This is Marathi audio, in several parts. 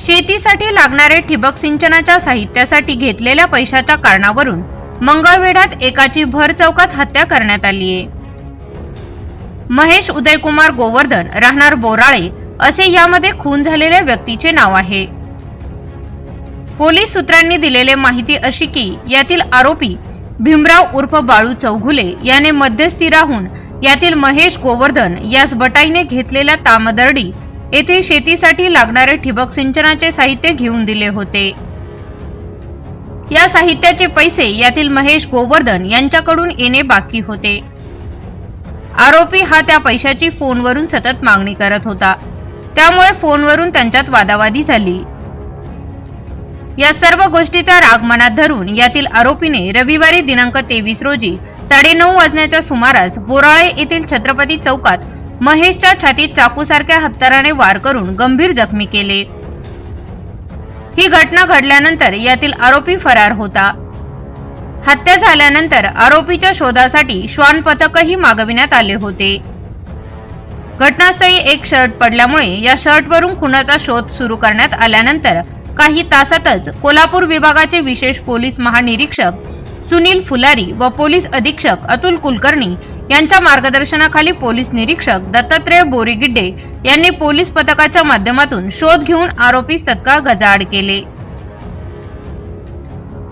शेतीसाठी लागणारे ठिबक सिंचनाच्या साहित्यासाठी घेतलेल्या पैशाच्या कारणावरून मंगळवेढ्यात एकाची भर चौकात हत्या करण्यात आली आहे. महेश उदयकुमार गोवर्धन राहणार बोराळे असे यामध्ये खून झालेल्या व्यक्तीचे नाव आहे. पोलीस सूत्रांनी दिलेली माहिती अशी की यातील आरोपी भीमराव उर्फ बाळू चौघुले याने मध्यस्थी राहून यातील महेश गोवर्धन यास बटाईने घेतलेल्या तामदर्डी येथे शेतीसाठी लागणारे ठिबक सिंचनाचे साहित्य घेऊन दिले होते. या साहित्याचे पैसे यातील महेश गोवर्धन यांच्याकडून येणे बाकी होते. आरोपी हा त्या पैशाची फोनवरून सतत मागणी करत होता. त्यामुळे फोनवरून त्यांच्यात वादावादी झाली. या सर्व गोष्टीचा राग मनात धरून यातील आरोपीने रविवारी दिनांक तेवीस रोजी साडेनऊ वाजण्याच्या सुमारास बोराळे येथील छत्रपती चौकात महेशच्या छातीत चाकूसारख्या हत्याराने वार करून गंभीर जखमी केले. ही घटना घडल्यानंतर यातील आरोपी फरार होता. हत्या झाल्यानंतर आरोपीच्या शोधासाठी श्वान पथकही मागविण्यात आले होते. घटनास्थळी एक शर्ट पडल्यामुळे या शर्टवरून खुनाचा शोध सुरू करण्यात आल्यानंतर काही तासातच कोल्हापूर विभागाचे विशेष पोलीस महानिरीक्षक सुनील फुलारी व पोलीस अधीक्षक अतुल कुलकर्णी यांच्या मार्गदर्शनाखाली पोलीस निरीक्षक दत्तात्रय बोरीगिड्डे यांनी पोलीस पथकाच्या माध्यमातून शोध घेऊन आरोपी तत्काळ गजाआड केले.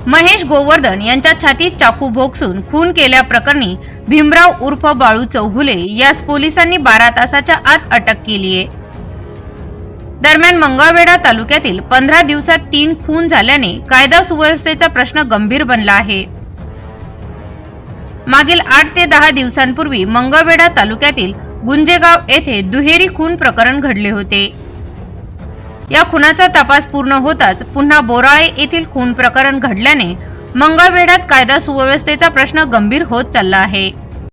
महेश गोवर्धन यांच्या छातीत चाकू भोगसून खून केल्याप्रकरणी भीमराव उर्फ बाळू चौघुले यास पोलिसांनी बारा तासाच्या आत अटक केली आहे. दरम्यान मंगळवेढा तालुक्यातील पंधरा दिवसात तीन खून झाल्याने कायदा सुव्यवस्थेचा प्रश्न गंभीर बनला आहे. मागील आठ ते दहा दिवसांपूर्वी मंगळवेढा तालुक्यातील गुंजेगाव येथे दुहेरी खून प्रकरण घडले होते. या खुनाचा तपास पूर्ण होताच पुन्हा बोराळे येथील खून प्रकरण घडल्याने मंगळवेढ्यात कायदा सुव्यवस्थेचा प्रश्न गंभीर होत चालला आहे.